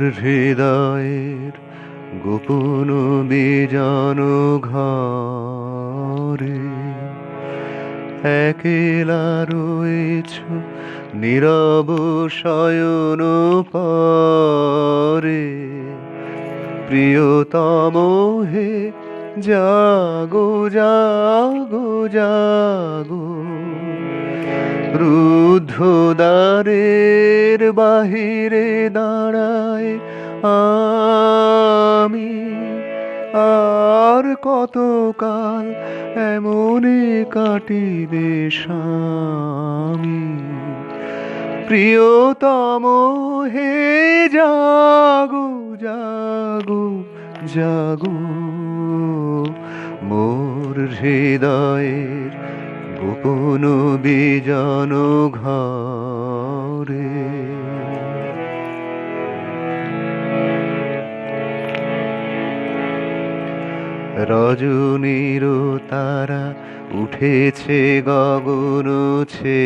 হৃদয়ের গোপন বিজন ঘরে। একেলা রয়েছ নীরব শয়ন পরে। প্রিয়তম হে, জাগো জাগো জাগো। রুদ্ধ দ্বারের বাহিরে দাঁড়ায় আমি আর কতকাল এমনে কাটিবে স্বামী প্রিয়তম, হে জাগো জাগো জাগো। মোর হৃদয়ের গোপন বিজন ঘরে। রজনীর তারা উঠেছে গগন ছে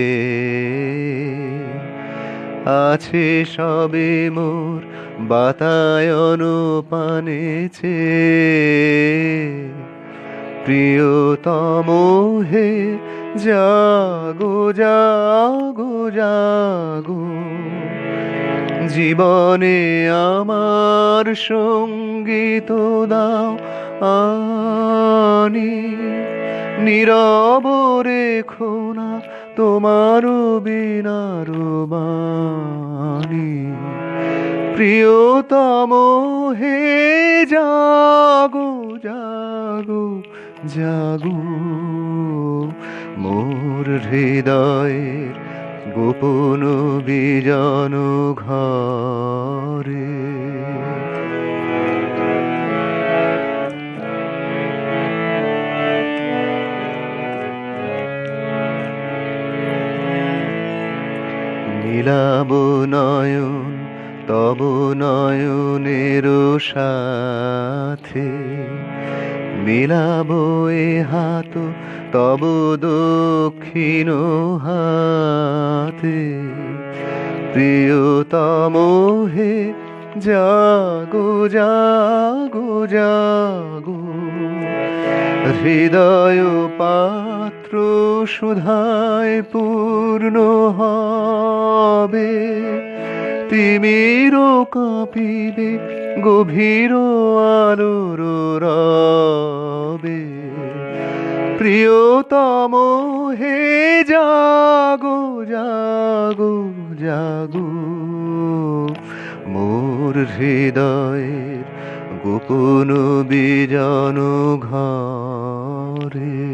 আছে সবে মোর বাতায়ন পানেছে প্রিয়তম হে, জাগো জাগো জাগো। জীবনে আমার সংগীত দাও আনি নীরব রেখো না তোমার বিনার বাণী। প্রিয়তম হে জাগো জাগো জাগো। মোর হৃদয়ের গোপন বিজন ঘরে নীলাব নয়ন, তব নয়নের সাথে। মিলাব এ হাত, তব দক্ষিণ হাতে। প্রিয়তম হে, জাগো জাগো জাগো। হৃদয় পাত্র সুধায় পূর্ণ হবে তিমির কাঁপিবে গভীর আলোর রবে। প্রিয়তম, হে জাগো জাগো জাগো। মোর হৃদয়ের গোপন বিজন ঘরে।